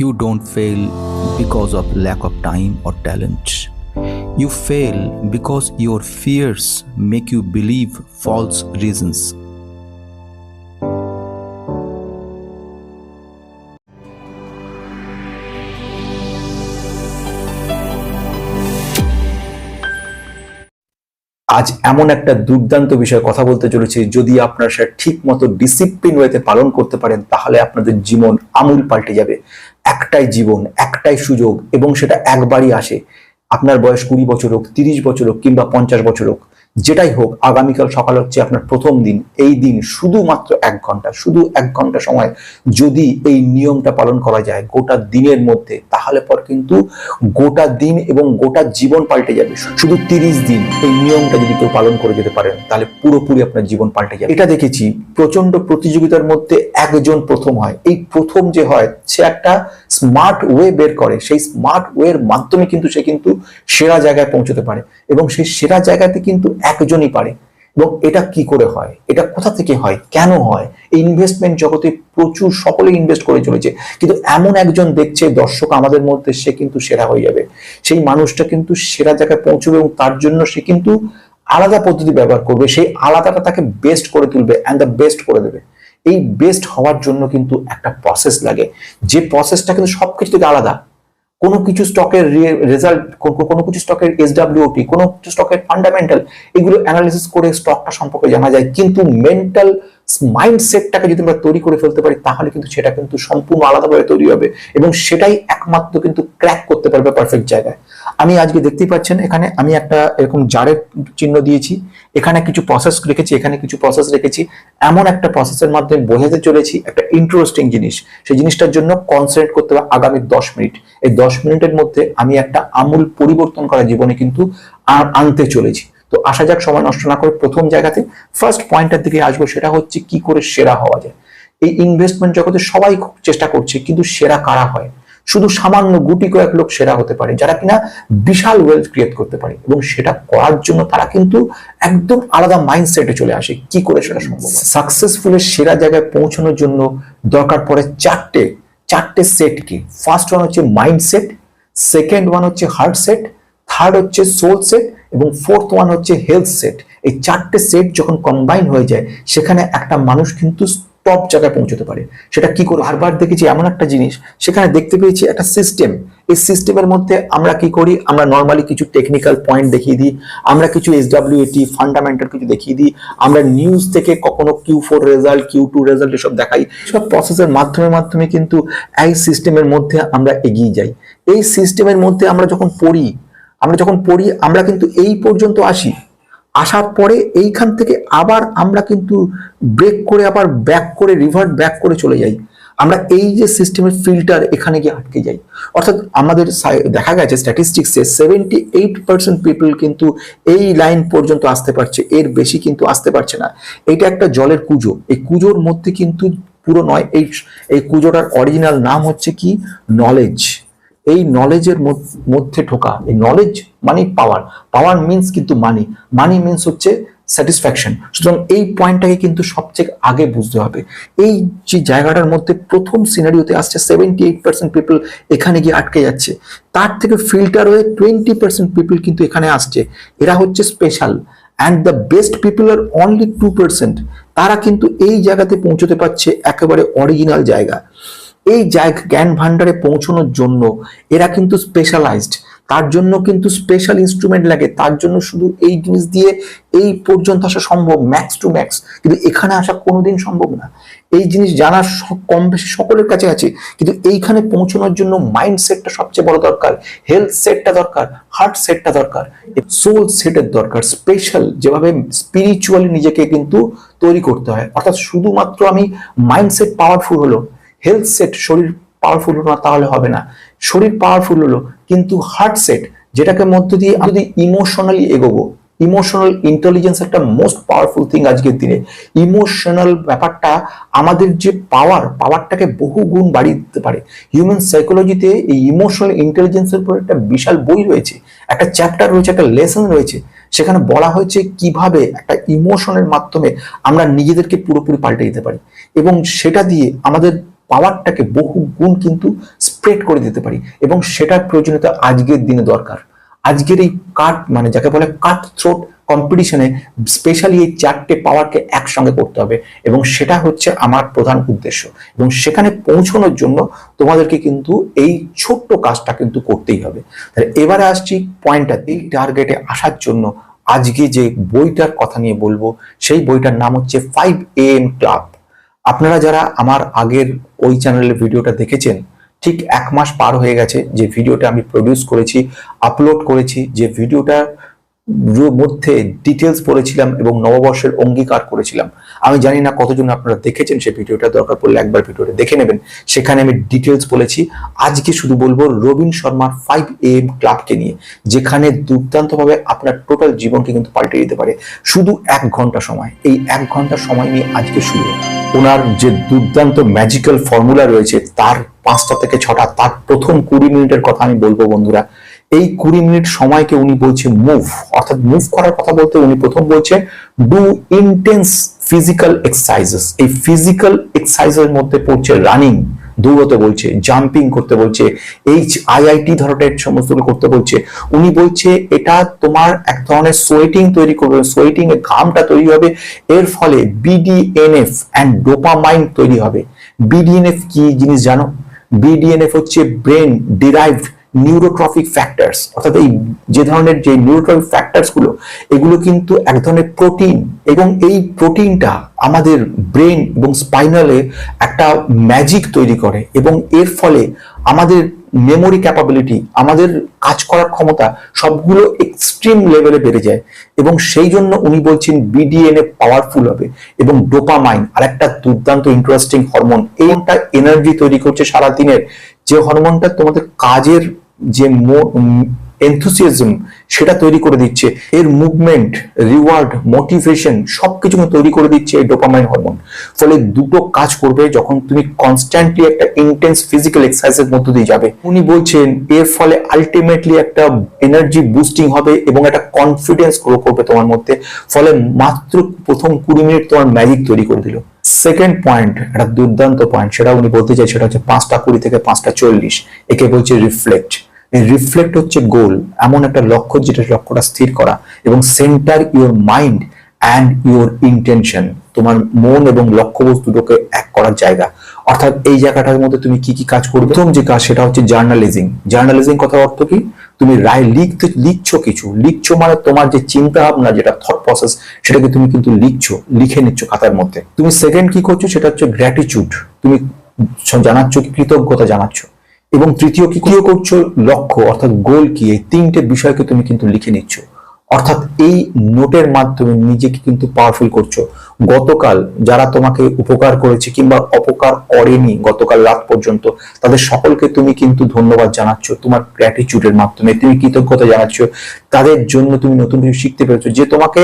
You don't fail because of lack of time or talent. You fail because your fears make you believe false reasons. আজ এমন একটা দুর্দান্ত বিষয়ে কথা বলতে চলেছি, যদি আপনারা সেটা ঠিক মতো ডিসিপ্লিন ওয়েতে পালন করতে পারেন, তাহলে আপনাদের জীবন আমূল পাল্টে যাবে। একটাই জীবন, একটাই সুযোগ, এবং সেটা একবারই আসে। আপনার বয়স কুড়ি বছর হোক, তিরিশ বছর হোক, কিংবা পঞ্চাশ বছর হোক যেটাই হোক, আগামীকাল সকাল হচ্ছে আপনার প্রথম দিন। এই দিন শুধুমাত্র এক ঘণ্টা, শুধু এক ঘণ্টা সময় যদি এই নিয়মটা পালন করা যায় গোটা দিনের মধ্যে, তাহলে পর কিন্তু গোটা দিন এবং গোটা জীবন পাল্টে যাবে। শুধু তিরিশ দিন এই নিয়মটা যদি কেউ পালন করে যেতে পারেন, তাহলে পুরোপুরি আপনার জীবন পাল্টে যাবে। এটা দেখেছি প্রচণ্ড প্রতিযোগিতার মধ্যে একজন প্রথম হয়। এই প্রথম যে হয়, সে একটা স্মার্ট ওয়ে বের করে। সেই স্মার্ট ওয়ের মাধ্যমে কিন্তু সে কিন্তু সেরা জায়গায় পৌঁছতে পারে। এবং সেই সেরা জায়গাতে কিন্তু একজনই পারে। এবং এটা কি করে হয়? এটা কোথা থেকে হয়? কেন হয়? এই ইনভেস্টমেন্ট জগতে প্রচুর সকলে ইনভেস্ট করে চলেছে। কিন্তু এমন একজন দেখছে, দর্শক আমাদের মধ্যে, সে কিন্তু সেরা হয়ে যাবে। সেই মানুষটা কিন্তু সেরা জায়গায় পৌঁছবে এবং তার জন্য সে কিন্তু আলাদা পদ্ধতি ব্যবহার করবে। সেই আলাদাটা তাকে বেস্ট করে তুলবে অ্যান্ড দ্য বেস্ট করে দেবে। এই বেস্ট হওয়ার জন্য কিন্তু একটা প্রসেস লাগে। যে প্রসেসটা কিন্তু সবকিছু থেকে আলাদা। কোনো কিছু স্টকের রেজাল্ট কোনো কিছু স্টকের এসডাব্লিউটি কোনো কিছু স্টকের ফান্ডামেন্টাল এগুলো অ্যানালিসিস করে স্টকটা সম্পর্কে জানা যায়। কিন্তু মেন্টাল মাইন্ডসেটটাকে যদি আমরা তৈরি করে ফেলতে পারি, তাহলে কিন্তু সেটা কিন্তু সম্পূর্ণ আলাদাভাবে তৈরি হবে এবং সেটাই একমাত্র কিন্তু ক্র্যাক করতে পারবে পারফেক্ট জায়গায়। আমি আজকে দেখতেই পাচ্ছেন এখানে আমি একটা এরকম জারের চিহ্ন দিয়েছি, এখানে কিছু প্রসেস রেখেছি, এখানে কিছু প্রসেস রেখেছি, এমন একটা প্রসেসের মাধ্যমে বোঝাতে চলেছি একটা ইন্টারেস্টিং জিনিস। সেই জিনিসটার জন্য কনসেন্ট্রেট করতে হবে আগামী দশ মিনিট। এই দশ মিনিটের মধ্যে আমি একটা আমূল পরিবর্তন করা জীবনে কিন্তু আনতে চলেছি। তো আসা যাক সময় নষ্ট না করে প্রথম জায়গাতে ফার্স্ট পয়েন্টের দিকে আসব, সেটা হচ্ছে কি করে সেরা হওয়া যায়। এই ইনভেস্টমেন্ট জগতে সবাই চেষ্টা করছে, কিন্তু সেরা কারা হয়? শুধু সামান্য গুটি কয়েক লোক সেরা হতে পারে, যারা কিনা বিশাল ওয়েলথ ক্রিয়েট করতে পারে, এবং সেটা করার জন্য তারা কিন্তু একদম আলাদা মাইন্ডসেটে চলে আসে, কি করে সেটা সম্ভব সাকসেসফুলের সেরা জায়গায় পৌঁছানোর জন্য দরকার পড়ে চারটে চারটে সেট কি। ফার্স্ট ওয়ান হচ্ছে মাইন্ডসেট সেকেন্ড ওয়ান হচ্ছে হার্ট সেট থার্ড হচ্ছে সোল সেট এবং ফোর্থ ওয়ান হচ্ছে হেলথ সেট এই চারটে সেট যখন কম্বাইন হয়ে যায়, সেখানে একটা মানুষ কিন্তু টপ জায়গায় পৌঁছতে পারে। সেটা কি করে? বারবার দেখেছি এমন একটা জিনিস, সেখানে দেখতে পেয়েছি একটা সিস্টেম এই সিস্টেমের মধ্যে আমরা কি করি? আমরা নর্মালি কিছু টেকনিক্যাল পয়েন্ট দেখিয়ে দিই, আমরা কিছু এস ডাব্লিউএটি ফান্ডামেন্টাল কিছু দেখিয়ে দিই, আমরা নিউজ থেকে কখনো Q four result Q two result এসব দেখাই। সব প্রসেসের মাধ্যমে মাধ্যমে কিন্তু এই সিস্টেমের মধ্যে আমরা এগিয়ে যাই। এই সিস্টেমের মধ্যে আমরা যখন পড়ি আমরা যখন পড়ি, আমরা কিন্তু এই পর্যন্ত আসি। আসার পরে এইখান থেকে আবার আমরা কিন্তু ব্রেক করে, আবার ব্যাক করে রিভার্ট ব্যাক করে চলে যাই। আমরা এই যে সিস্টেমের ফিল্টার এখানে গিয়ে আটকে যাই। অর্থাৎ আমাদের দেখা গেছে স্ট্যাটিস্টিক্সে সেভেন্টি এইট পার্সেন্ট পিপল কিন্তু এই লাইন পর্যন্ত আসতে পারছে। এর বেশি কিন্তু আসতে পারছে না। এটা একটা জলের কুজো। এই কুজোর মধ্যে কিন্তু পুরো নয়, এই এই কুজোটার অরিজিনাল নাম হচ্ছে কি? নলেজ এই নলেজের মধ্যে ঢোকা। এই নলেজ মানে পাওয়ার পাওয়ার মিন্স কিন্তু মানি মানি মিন্স হচ্ছে স্যাটিসফ্যাকশন সুতরাং এই পয়েন্টটাকে কিন্তু সবচেয়ে আগে বুঝতে হবে। এই যে জায়গাটার মধ্যে প্রথম সিনারিওতে আসছে সেভেন্টি এইট পার্সেন্ট পিপল এখানে গিয়ে আটকে যাচ্ছে। তার থেকে ফিল্টার হয়ে টোয়েন্টি পার্সেন্ট পিপল কিন্তু এখানে আসছে। এরা হচ্ছে special and the best people R only two percent তারা কিন্তু এই জায়গাতে পৌঁছতে পারছে একেবারে অরিজিনাল জায়গা। এই জায়গা জ্ঞান ভান্ডারে পৌঁছানোর জন্য এরা কিন্তু স্পেশালাইজড তার জন্য কিন্তু স্পেশাল ইনস্ট্রুমেন্ট লাগে। তার জন্য শুধু এই জিনিস দিয়ে এই পর্যন্ত আসা সম্ভব ম্যাক্স টু ম্যাক্স কিন্তু এখানে আসা কোনোদিন সম্ভব না। এই জিনিস জানার স- কম বেশি সকলের কাছে আছে। কিন্তু এইখানে পৌঁছানোর জন্য মাইন্ড সেটটা সবচেয়ে বড় দরকার। হেলথ সেটটা দরকার হার্ট সেটটা দরকার। সোল সেটের দরকার। স্পেশাল যেভাবে স্পিরিচুয়ালি নিজেকে কিন্তু তৈরি করতে হয়। অর্থাৎ শুধুমাত্র আমি মাইন্ডসেট পাওয়ারফুল হলো হেলথ সেট শরীর পাওয়ারফুল হলো না, তাহলে হবে না। শরীর পাওয়ারফুল হলো, কিন্তু হার্ট সেট যেটাকে মধ্য দিয়ে আমি যদি ইমোশনালি এগোবো ইমোশনাল ইন্টেলিজেন্স একটা মোস্ট পাওয়ারফুল থিং আজকের দিনে। ইমোশনাল ব্যাপারটা আমাদের যে পাওয়ার পাওয়ারটাকে বহু গুণ বাড়িয়ে দিতে পারে। হিউম্যান সাইকোলজিতে এই ইমোশনাল ইন্টেলিজেন্সের উপর একটা বিশাল বই রয়েছে, একটা চ্যাপ্টার রয়েছে, একটা লেসন রয়েছে, সেখানে বলা হয়েছে কীভাবে একটা ইমোশনের মাধ্যমে আমরা নিজেদেরকে পুরোপুরি পাল্টে দিতে পারি। এবং সেটা দিয়ে আমাদের পাওয়ারটাকে বহু গুণ কিন্তু স্প্রেড করে দিতে পারি এবং সেটার প্রয়োজনীয়তা আজকের দিনে দরকার। আজকের এই কাট মানে যাকে বলে কাট থ্রোট কম্পিটিশনে স্পেশালি এই চারটে পাওয়ারকে একসঙ্গে করতে হবে এবং সেটা হচ্ছে আমার প্রধান উদ্দেশ্য এবং সেখানে পৌঁছানোর জন্য তোমাদেরকে কিন্তু এই ছোট্ট কাজটা কিন্তু করতেই হবে। তাহলে এবারে আসছি পয়েন্টটা এই টার্গেটে আসার জন্য আজকে যে বইটার কথা নিয়ে বলব, সেই বইটার নাম হচ্ছে ফাইভ এ এম ক্লাব আপনারা যারা আমার আগের ওই চ্যানেলের ভিডিওটা দেখেছেন, ঠিক এক মাস পার হয়ে গেছে যে ভিডিওটা আমি প্রডিউস করেছি আপলোড করেছি, যে ভিডিওটা মধ্যে ডিটেলস পড়েছিলাম এবং নববর্ষের অঙ্গীকার করেছিলাম। আমি জানি না কতজন আপনারা দেখেছেন সেই ভিডিওটা দরকার পড়লে একবার ভিডিওটা দেখে নেবেন। সেখানে আমি ডিটেলস বলেছি। আজকে শুধু বলব রবিন শর্মার ফাইভ এম ক্লাবকে নিয়ে, যেখানে দুর্দান্তভাবে আপনার টোটাল জীবনকে কিন্তু পাল্টে দিতে পারে। শুধু এক ঘণ্টা সময়, এই এক ঘণ্টা সময় নিয়ে আজকে শুরু ওনার যে দুর্দান্ত ম্যাজিক্যাল ফর্মুলা রয়েছে, তার পাঁচটা থেকে ছটা, তার প্রথম কুড়ি মিনিটের কথা আমি বলব বন্ধুরা। এই কুড়ি মিনিট সময়কে উনি বলছে মুভ অর্থাৎ মুভ করার কথা বলতে উনি প্রথম বলছে ডু ইন্টেন্স ফিজিক্যাল এক্সারসাইজেস এই ফিজিক্যাল এক্সারসাইজের মধ্যে পড়ছে রানিং দৌড়তে বলছে জাম্পিং করতে বলছে এইচ আইআইটি ধরনের সমস্ত করতে বলছে। উনি বলছে, এটা তোমার এক ধরনের সোয়েটিং তৈরি করবে সোয়েটিং এর ঘামটা তৈরি হবে। এর ফলে বিডিএনএফ অ্যান্ড ডোপামাইন তৈরি হবে। বিডিএনএফ কি জিনিস জানো? বিডিএনএফ হচ্ছে ব্রেন ডিরাইভড নিউরোট্রফিক ফ্যাক্টরস অর্থাৎ এই যে ধরনের যে নিউরোট্রফিক ফ্যাক্টরসগুলো, এগুলো কিন্তু এক ধরনের প্রোটিন এবং এই প্রোটিনটা আমাদের ব্রেন এবং স্পাইনালে একটা ম্যাজিক তৈরি করে এবং এর ফলে আমাদের মেমোরি ক্যাপাবিলিটি আমাদের কাজ করার ক্ষমতা সবগুলো এক্সট্রিম লেভেলে বেড়ে যায় এবং সেই জন্য উনি বলছেন বিডিএনএ পাওয়ারফুল হবে এবং ডোপামাইন আর একটা দুর্দান্ত ইন্টারেস্টিং হরমোন এইটা এনার্জি তৈরি করছে সারা দিনের যে হরমোনটা তোমাদের কাজের যে এনথুসিয়াজম সেটা তৈরি করে দিচ্ছে। এর মুভমেন্ট রিওয়ার্ড মোটিভেশন সবকিছু তৈরি করে দিচ্ছে এই ডোপামাইন হরমোন ফলে দুটো কাজ করবে যখন তুমি কনস্ট্যান্টলি একটা ইন্টেন্স ফিজিক্যাল এক্সারসাইজের মধ্য দিয়ে যাবে। উনি বলছেন, এর ফলে আলটিমেটলি একটা এনার্জি বুস্টিং হবে এবং একটা কনফিডেন্স গ্রো করবে তোমার মধ্যে। ফলে মাত্র প্রথম কুড়ি মিনিট তোমার ম্যাজিক তৈরি করে দিল। সেকেন্ড পয়েন্ট একটা দুর্দান্ত পয়েন্ট সেটা উনি বলতে চাই, সেটা হচ্ছে পাঁচটা কুড়ি থেকে পাঁচটা চল্লিশ। একে বলছে রিফ্লেক্ট রিফ্লেক্ট হচ্ছে গোল এমন একটা লক্ষ্য যেটা লক্ষ্যটা স্থির করা এবং centre your mind and your intention তোমার মন এবং লক্ষ্যবস্তু দুটোকে এক করার জায়গা। অর্থাৎ এই জায়গাটার মধ্যে তুমি কি কি কাজ করবে? প্রথম যে কাজ সেটা হচ্ছে জার্নালিজিং জার্নালিজিং কথার অর্থ কি? তুমি রায় লিখতে, লিখছো কিছু। লিখছো মানে তোমার যে চিন্তা ভাবনা যেটা থট প্রসেস সেটাকে তুমি কিন্তু লিখছো, লিখে নিচ্ছ খাতার মধ্যে। তুমি সেকেন্ড কি করছ? সেটা হচ্ছে গ্র্যাটিচিউড তুমি জানাচ্ছ কৃতজ্ঞতা জানাচ্ছ। এবং তৃতীয় কি করছ? লক্ষ্য, অর্থাৎ গোল কি? এই তিনটে বিষয়কে তুমি কিন্তু লিখে নিচ্ছ। অর্থাৎ এই নোটের মাধ্যমে নিজেকে কিন্তু পাওয়ারফুল করছ। গতকাল যারা তোমাকে উপকার করেছে কিংবা অপকার করেনি গতকাল রাত পর্যন্ত, তাদের সকলকে তুমি কিন্তু ধন্যবাদ জানাচ্ছ। তোমার গ্র্যাটিচিউডের মাধ্যমে তুমি কৃতজ্ঞতা জানাচ্ছ। তাদের জন্য তুমি নতুন কিছু শিখতে পেরেছ। যে তোমাকে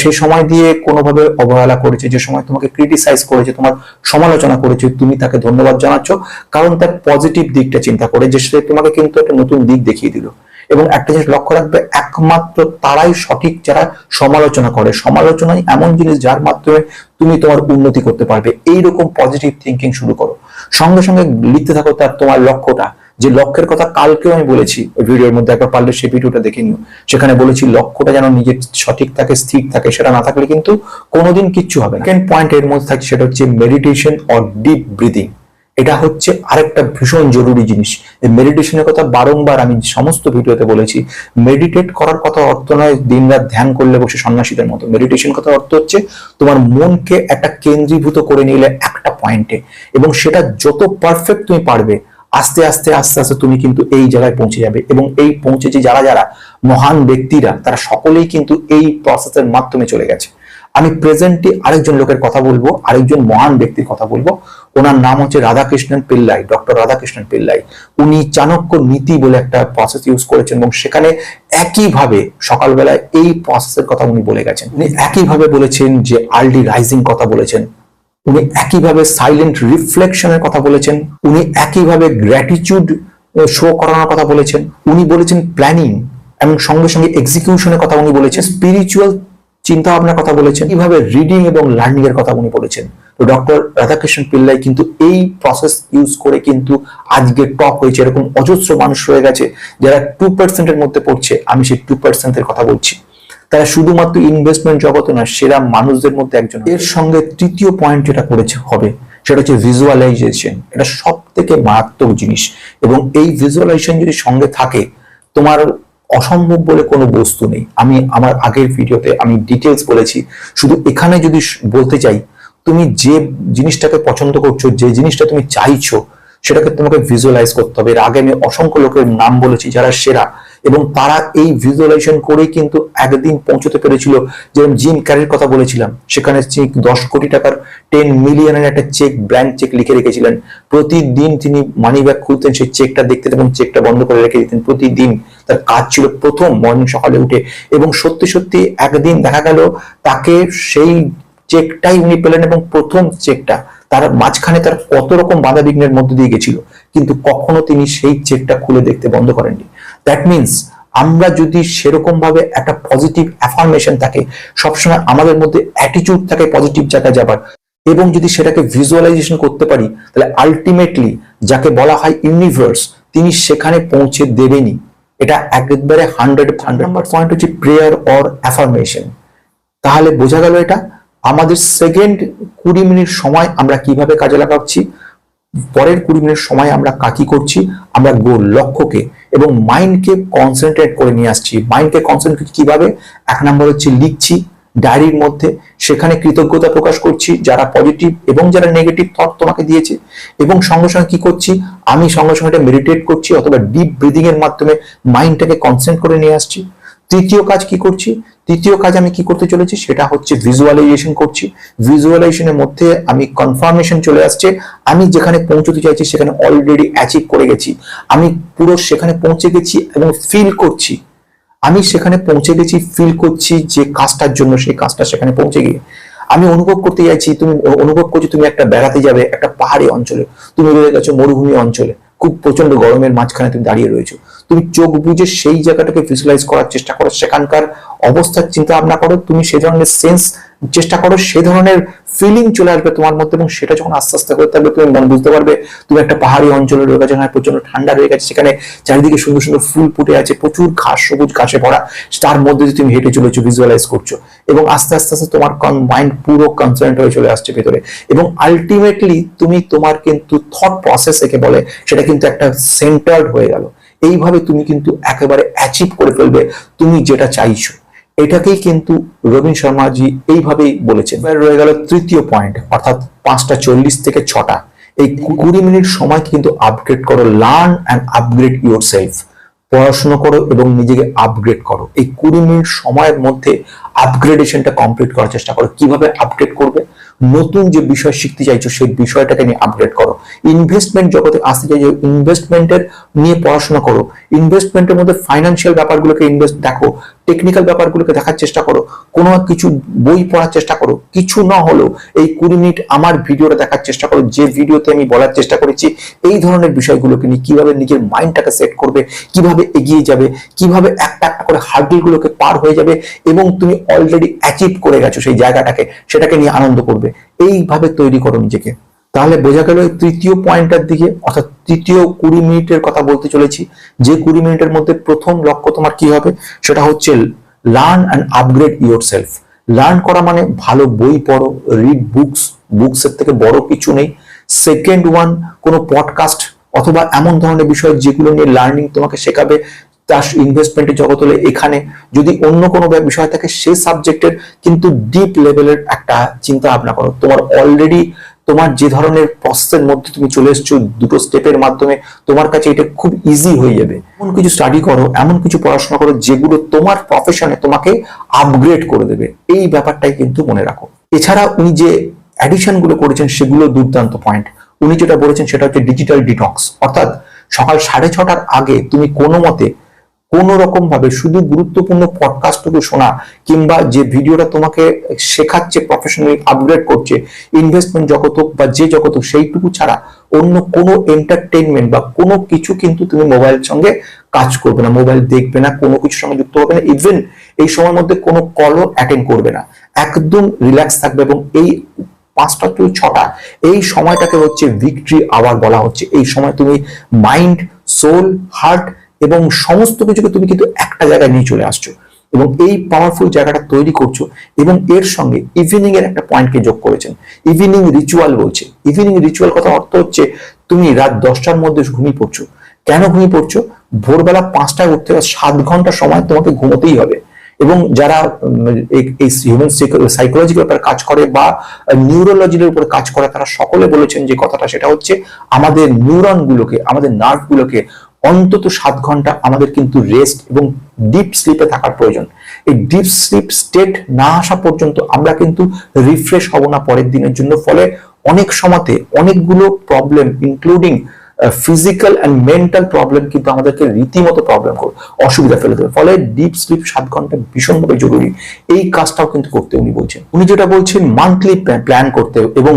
সে সময় দিয়ে কোনোভাবে অবহেলা করেছে, যে সময় তোমাকে ক্রিটিসাইজ করেছে, তোমার সমালোচনা করেছে, তুমি তাকে ধন্যবাদ জানাচ্ছ। কারণ তার পজিটিভ দিকটা চিন্তা করে, যে সে তোমাকে কিন্তু একটা নতুন দিক দেখিয়ে দিল। এবং একটা জিনিস লক্ষ্য রাখবে, একমাত্র তারাই সঠিক যারা সমালোচনা করে। সমালোচনাই এমন জিনিস যার মাধ্যমে তুমি তোমার উন্নতি করতে পারবে। এইরকম পজিটিভ থিঙ্কিং শুরু করো। সঙ্গে সঙ্গে লিখতে থাকো তার তোমার লক্ষ্যটা। যে লক্ষ্যের কথা কালকেও আমি বলেছি, ওই ভিডিওর মধ্যে একবার পারলে সেই ভিডিওটা দেখে নিও। সেখানে বলেছি লক্ষ্যটা যেন নিজের সঠিক থাকে, স্থির থাকে, সেটা না থাকলে কিন্তু কোনোদিন কিচ্ছু হবে না। সেকেন্ড পয়েন্ট এর মধ্যে থাকে সেটা হচ্ছে মেডিটেশন অর ডিপ ব্রিদিং এটা হচ্ছে আরেকটা ভীষণ জরুরি জিনিস। মেডিটেশনের কথা বারংবার আমি সমস্ত ভিডিওতে বলেছি। মেডিটেট করার কথা অর্থ নয় দিন রাত ধ্যান করলে বসে সন্ন্যাসীদের মতো। মেডিটেশন কথা অর্থ হচ্ছে তোমার মনকে একটা কেন্দ্রীভূত করে নিলে একটা পয়েন্টে এবং সেটা যত পারফেক্ট তুমি পারবে, আস্তে আস্তে আস্তে আস্তে তুমি কিন্তু এই জায়গায় পৌঁছে যাবে। এবং এই পৌঁছেছে যারা যারা মহান ব্যক্তিরা, তারা সকলেই কিন্তু এই প্রসেসের মাধ্যমে চলে গেছে। আমি প্রেজেন্টে আরেকজন লোকের কথা বলব, আরেকজন মহান ব্যক্তির কথা বলব। ওনার নাম হচ্ছে রাধাকৃষ্ণন পিল্লাই, ডক্টর রাধাকৃষ্ণন পিল্লাই। উনি চাণক্য নীতি বলে একটা প্রসেস ইউজ করেছেন এবং সেখানে একইভাবে সকালবেলায় এই প্রসেসের কথা উনি বলে গেছেন। উনি একইভাবে বলেছেন যে আলডি রাইজিং কথা বলেছেন। উনি একইভাবে সাইলেন্ট রিফ্লেকশনের কথা বলেছেন। উনি একইভাবে গ্র্যাটিচিউড শো করানোর কথা বলেছেন। উনি বলেছেন প্ল্যানিং এবং সঙ্গে সঙ্গে এক্সিকিউশনের কথা উনি বলেছেন। স্পিরিচুয়াল চিন্তা ভাবনার কথা বলেছেন, কীভাবে রিডিং এবং লার্নিং এর কথা উনি বলেছেন। তো ডক্টর রাধাকৃষ্ণন পিল্লাই কিন্তু এই প্রসেস ইউজ করে কিন্তু আজকে টপ হয়েছে। এরকম অজস্র মানুষ রয়ে গেছে যারা টু পার্সেন্টের মধ্যে পড়ছে। আমি সেই টু পার্সেন্টের কথা বলছি। তারা শুধুমাত্র ইনভেস্টমেন্ট জগতে না সেরা মানুষদের মধ্যে একজন এর সঙ্গে তৃতীয় পয়েন্ট যেটা করেছে হবে, সেটা হচ্ছে ভিজুয়ালাইজেশন এটা সব থেকে মারাত্মক জিনিস। এবং এই ভিজুয়ালাইজেশন যদি সঙ্গে থাকে, তোমার অসম্ভব বলে কোনো বস্তু নেই। আমি আমার আগের ভিডিওতে আমি ডিটেলস বলেছি। শুধু এখানে যদি বলতে চাই, তুমি যে জিনিসটাকে পছন্দ করছ, যে জিনিসটা তুমি চাইছো, সেটাকে তোমাকে ভিজুয়ালাইজ করতে হবে। এর আগে আমি অসংখ্য লোকের নাম বলেছি যারা সেরা। এবং তারা এই ভিজুয়ালাইজেশন করেই কিন্তু একদিন পৌঁছতে পেরেছিল। যেরকম জিম ক্যারির কথা বলেছিলাম, সেখানে চেক দশ কোটি টাকার টেন মিলিয়নের একটা চেক ব্ল্যাঙ্ক চেক লিখে রেখেছিলেন। প্রতিদিন তিনি মানি ব্যাগ খুলতেন, সেই চেকটা দেখতেন এবং চেকটা বন্ধ করে রেখে দিতেন প্রতিদিন। তার কাজ ছিল প্রথম মর্নিং সকালে উঠে এবং সত্যি সত্যি একদিন দেখা গেল তাকে সেই চেকটাই উনি পেলেন এবং প্রথম চেকটা তার মাঝখানে তার কত রকম বাধা বিঘ্নের মধ্যে দিয়ে গেছিল। কিন্তু কখনো তিনি সেই চেকটা খুলে দেখতে বন্ধ করেননি। দ্যাট মিনস আমরা যদি সেরকম ভাবে একটা পজিটিভ অ্যাফার্মেশন থাকে, সবসময় আমাদের মধ্যে অ্যাটিটিউড থাকে পজিটিভ জায়গায় যাবার। এবং যদি সেটাকে ভিজুয়ালাইজেশন করতে পারি, তাহলে আলটিমেটলি যাকে বলা হয় ইউনিভার্স তিনি সেখানে পৌঁছে দেবেনই। এটা একবারে হান্ড্রেড হান্ড্রেড নাম্বার পয়েন্ট হচ্ছে প্রেয়ার অর অ্যাফার্মেশন তাহলে বোঝা গেল এটা, আমাদের সেকেন্ড কুড়ি মিনিট সময় আমরা কীভাবে কাজে লাগাচ্ছি, পরের কুড়ি মিনিট সময় আমরা কাকি করছি, আমরা গোল লক্ষ্যকে এবং মাইন্ডকে কনসেন্ট্রেট করে নিয়ে আসছি। মাইন্ডকে কনসেন্ট্রেট কীভাবে? এক নম্বর হচ্ছে লিখছি ডায়েরির মধ্যে। সেখানে কৃতজ্ঞতা প্রকাশ করছি, যারা পজিটিভ এবং যারা নেগেটিভ থট তোমাকে দিয়েছে। এবং সঙ্গে সঙ্গে কি করছি? আমি সঙ্গে সঙ্গে এটা মেডিটেট করছি, অথবা ডিপ ব্রিদিং এর মাধ্যমে মাইন্ডটাকে কনসেন্ট করে নিয়ে আসছি। তৃতীয় কাজ কি করছি? তৃতীয় কাজ আমি কি করতে চলেছি, সেটা হচ্ছে ভিজুয়ালাইজেশন করছি। ভিজুয়ালাইজেশনের মধ্যে আমি কনফার্মেশন চলে আসছে। আমি যেখানে পৌঁছতে চাইছি, সেখানে অলরেডি অ্যাচিভ করে গেছি। আমি পুরো সেখানে পৌঁছে গেছি এবং ফিল করছি। আমি সেখানে পৌঁছে গেছি ফিল করছি যে কাজটার জন্য সেই কাজটা সেখানে পৌঁছে গিয়ে। আমি অনুভব করতে চাইছি, তুমি অনুভব করছি তুমি একটা বেড়াতে যাবে, একটা পাহাড়ি অঞ্চলে। তুমি রয়ে গেছো মরুভূমি অঞ্চলে। খুব প্রচণ্ড গরমের মাঝখানে তুমি দাঁড়িয়ে রয়েছো। তুমি চোখ বুঝে সেই জায়গাটাকে ভিজুয়ালাইজ করার চেষ্টা করো। সেখানকার অবস্থার চিন্তা ভাবনা করো, তুমি সে ধরনের সেন্স চেষ্টা করো, সে ধরনের ফিলিং চলে আসবে তোমার মধ্যে এবং সেটা যখন আস্তে আস্তে হতে থাকবে, তুমি মন বুঝতে পারবে, তুমি একটা পাহাড়ি অঞ্চলে রয়ে গেছো যেখানে প্রচণ্ড ঠান্ডা রয়ে গেছে, সেখানে চারিদিকে সুন্দর সুন্দর ফুল ফুটে আছে, প্রচুর ঘাস, সবুজ ঘাসে ভরা, তার মধ্যে দিয়ে তুমি হেঁটে চলেছো ভিজুয়ালাইজ করছ এবং আস্তে আস্তে আস্তে তোমার মাইন্ড পুরো কনসেন্ট্রেট হয়ে চলে আসছে ভেতরে এবং আলটিমেটলি তুমি তোমার কিন্তু থট প্রসেস একে বলে, সেটা কিন্তু একটা সেন্টার্ড হয়ে গেল। এইভাবে তুমি কিন্তু একেবারে অ্যাচিভ করে ফেলবে, তুমি যেটা চাইছো। এটাকেই কিন্তু রবীন শর্মাজি এইভাবেই বলেছেন। রয়ে গেল তৃতীয় পয়েন্ট অর্থাৎ পাঁচটা চল্লিশ থেকে ছটা। এই কুড়ি মিনিট সময় কিন্তু আপগ্রেড করো learn and upgrade yourself পড়াশোনা করো এবং নিজেকে আপগ্রেড করো। এই কুড়ি মিনিট সময়ের মধ্যে আপগ্রেডেশনটা কমপ্লিট করার চেষ্টা করো। কীভাবে আপগ্রেড করবে? নতুন যে বিষয় শিখতে চাইছো, সেই বিষয়টাকে নিয়ে আপডেট করো। ইনভেস্টমেন্ট জগতে আসতে চাইছো ইনভেস্টমেন্টের নিয়ে পড়াশোনা করো। ইনভেস্টমেন্টের মধ্যে ফাইন্যান্সিয়াল ব্যাপারগুলোকে ইনভেস্ট দেখো টেকনিক্যাল ব্যাপারগুলোকে দেখার চেষ্টা করো, কোনো কিছু বই পড়ার চেষ্টা করো, কিছু না হলেও এই কুড়ি মিনিট আমার ভিডিওটা দেখার চেষ্টা করো, যে ভিডিওতে আমি বলার চেষ্টা করেছি, এই ধরনের বিষয়গুলোকে নিয়ে কীভাবে নিজের মাইন্ডটাকে সেট করবে, কীভাবে এগিয়ে যাবে, কীভাবে একটা একটা করে হার্ডল গুলোকে পার হয়ে যাবে এবং তুমি অলরেডি অ্যাচিভ করে গেছো সেই জায়গাটাকে, সেটাকে নিয়ে আনন্দ করবে। এইভাবে তৈরি করো নিজেকে। তাহলে বোঝা গেল তৃতীয় পয়েন্টটার দিকে, অর্থাৎ তৃতীয় কুড়ি মিনিটের কথা বলতে চলেছি, যে কুড়ি মিনিটের মধ্যে প্রথম লক্ষ্য তোমার কি হবে? সেটা হচ্ছে learn and upgrade yourself learn করা মানে ভালো বই পড়ো রিড বুকস বুকসের থেকে বড় কিছু নেই। সেকেন্ড ওয়ান কোনো পডকাস্ট অথবা এমন ধরনের বিষয় যেগুলো নিয়ে লার্নিং তোমাকে শেখাবে, তার ইনভেস্টমেন্টের জগৎ হলে এখানে। যদি অন্য কোনো বিষয় থাকে সেই সাবজেক্টের কিন্তু ডিপ লেভেলের একটা চিন্তা ভাবনা করো। তোমার অলরেডি তোমার যে ধরনের প্রসেসের মধ্যে তুমি চলে এসছো, দুটো স্টেপের মাধ্যমে, তোমার কাছে এটা খুব ইজি হয়ে যাবে। এমন কিছু স্টাডি করো, এমন কিছু পড়াশোনা করো, যেগুলো তোমার প্রফেশনে তোমাকে আপগ্রেড করে দেবে। এই ব্যাপারটাই কিন্তু মনে রাখো। এছাড়া উনি যে অ্যাডিশনগুলো করেছেন, সেগুলো দুর্দান্ত পয়েন্ট উনি যেটা বলেছেন, সেটা হচ্ছে ডিজিটাল ডিটক্স অর্থাৎ সকাল সাড়ে ছটার আগে তুমি কোনো মতে কোন রকম ভাবে শুধু গুরুত্বপূর্ণ পডকাস্টটুকু শোনা কিংবা যে ভিডিওটা তোমাকে শেখাচ্ছে প্রফেশনালি আপগ্রেড করছে ইনভেস্টমেন্ট জগৎ হোক বা যে জগৎ হোক, সেইটুকু ছাড়া অন্য কোনো এন্টারটেনমেন্ট বা কোনো কিছু কিন্তু তুমি মোবাইলের সঙ্গে কাজ করবে না। মোবাইল দেখবে না, কোনো কিছুর সঙ্গে যুক্ত হবে না। ইভেন এই সময়ের মধ্যে কোনো কলও অ্যাটেন্ড করবে না। একদম রিল্যাক্স থাকবে এবং এই পাঁচটা টু ছটা, এই সময়টাকে হচ্ছে ভিক্টরি আওয়ার বলা হচ্ছে। এই সময় তুমি মাইন্ড সোল হার্ট এবং সমস্ত কিছুকে তুমি কিন্তু একটা জায়গায় নিয়ে চলে আসছো এবং এই পাওয়ারফুল জায়গাটা তৈরি করছ এবং এর সঙ্গে ইভিনিং এর একটা পয়েন্টকে যোগ করেছেন। ইভিনিং রিচুয়াল বলছে। ইভিনিং রিচুয়াল কথা অর্থ হচ্ছে তুমি রাত দশটার মধ্যে ঘুমিয়ে পড়ছো। কেন ঘুমিয়ে পড়ছো? ভোরবেলা পাঁচটায় উঠতে সাত ঘণ্টা সময় তোমাকে ঘুমোতেই হবে। এবং যারা এই- হিউম্যান সাইকোলজির উপর কাজ করে বা নিউরোলজির উপর কাজ করে, তারা সকলে বলেছেন যে কথাটা সেটা হচ্ছে আমাদের নিউরন গুলোকে, আমাদের নার্ভ গুলোকে অন্তত সাত ঘণ্টা আমাদের কিন্তু রেস্ট এবং ডিপ স্লিপে থাকার প্রয়োজন। এই ডিপ স্লিপ স্টেট না আসা পর্যন্ত আমরা কিন্তু রিফ্রেশ হব না পরের দিনের জন্য। ফলে অনেক সময়তে অনেকগুলো problem including physical and mental problem কিন্তু আমাদেরকে রীতিমতো প্রবলেম করে, অসুবিধা ফেলে দেবে। ফলে ডিপ স্লিপ সাত ঘণ্টা ভীষণভাবে জরুরি। এই কাজটাও কিন্তু করতে উনি বলছেন। উনি যেটা বলছেন মান্থলি প্ল্যান করতে এবং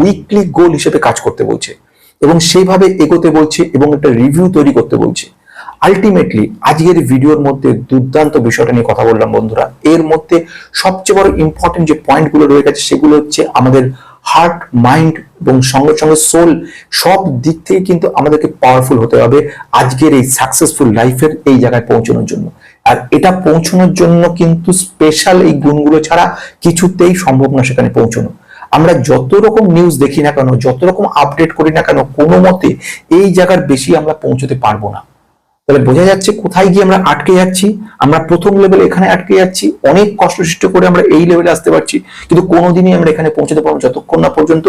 উইকলি গোল হিসেবে কাজ করতে বলছে। এবং সেইভাবে এগোতে বলছে এবং একটা রিভিউ তৈরি করতে বলছে। আলটিমেটলি আজকের ভিডিওর মধ্যে দুর্দান্ত বিষয়টা নিয়ে কথা বললাম বন্ধুরা। এর মধ্যে সবচেয়ে বড় ইম্পর্টেন্ট যে পয়েন্টগুলো রয়ে গেছে, সেগুলো হচ্ছে আমাদের হার্ট মাইন্ড এবং সঙ্গে সঙ্গে সোল সব দিক থেকে কিন্তু আমাদেরকে পাওয়ারফুল হতে হবে আজকের এই সাকসেসফুল লাইফের এই জায়গায় পৌঁছানোর জন্য। আর এটা পৌঁছানোর জন্য কিন্তু স্পেশাল এই গুণগুলো ছাড়া কিছুতেই সম্ভব না সেখানে পৌঁছানো। আমরা যত রকম নিউজ দেখি না কেন, যত রকম আপডেট করি না কেন, কোনো মতে এই জায়গার বেশি আমরা পৌঁছতে পারব না। তাহলে বোঝা যাচ্ছে কোথায় গিয়ে আমরা আটকে যাচ্ছি, আমরা প্রথম লেভেল এখানে আটকে যাচ্ছি, অনেক কষ্ট সৃষ্টি করে আমরা এই লেভেলে আসতে পারছি, কিন্তু কোনোদিনই আমরা এখানে পৌঁছতে পারব যতক্ষণ না পর্যন্ত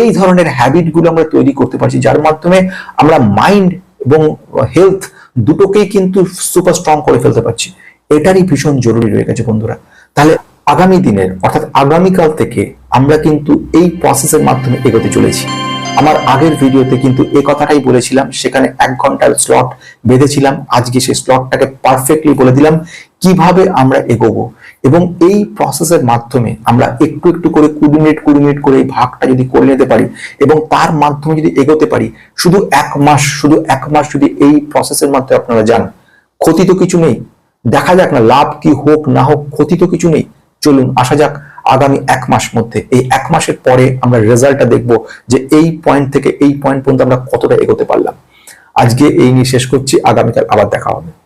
এই ধরনের হ্যাবিটগুলো আমরা তৈরি করতে পারছি, যার মাধ্যমে আমরা মাইন্ড এবং হেলথ দুটোকেই কিন্তু সুপার স্ট্রং করে ফেলতে পারছি। এটারই ভীষণ জরুরি রয়ে গেছে বন্ধুরা। তাহলে আগামী দিনের, অর্থাৎ আগামীকাল থেকে আমরা কিন্তু এই প্রসেসের মাধ্যমে এগোতে চলেছি। আমার আগের ভিডিওতে কিন্তু এই কথাটাই বলেছিলাম, সেখানে এক ঘণ্টার স্লট বেঁধেছিলাম। আজকে সেই স্লটটাকে পারফেক্টলি বলে দিলাম কীভাবে আমরা এগোবো। এবং এই প্রসেসের মাধ্যমে আমরা একটু একটু করে কুড়ি মিনিট কুড়ি মিনিট করে এই ভাগটা যদি করে নিতে পারি এবং তার মাধ্যমে যদি এগোতে পারি, শুধু এক মাস, শুধু এক মাস যদি এই প্রসেসের মাধ্যমে আপনারা যান, ক্ষতি তো কিছু নেই। দেখা যাক না লাভ কি হোক, না হোক ক্ষতি তো কিছু নেই। চলুন, আসা যাক। আগামী এক মাস মধ্যে। এই এক মাসের পরে আমরা রেজাল্টটা দেখব যে এই পয়েন্ট থেকে এই পয়েন্ট পর্যন্ত আমরা কতটা এগোতে পারলাম। আজকে এই নিয়ে শেষ করছি। আগামীকাল আবার দেখা হবে।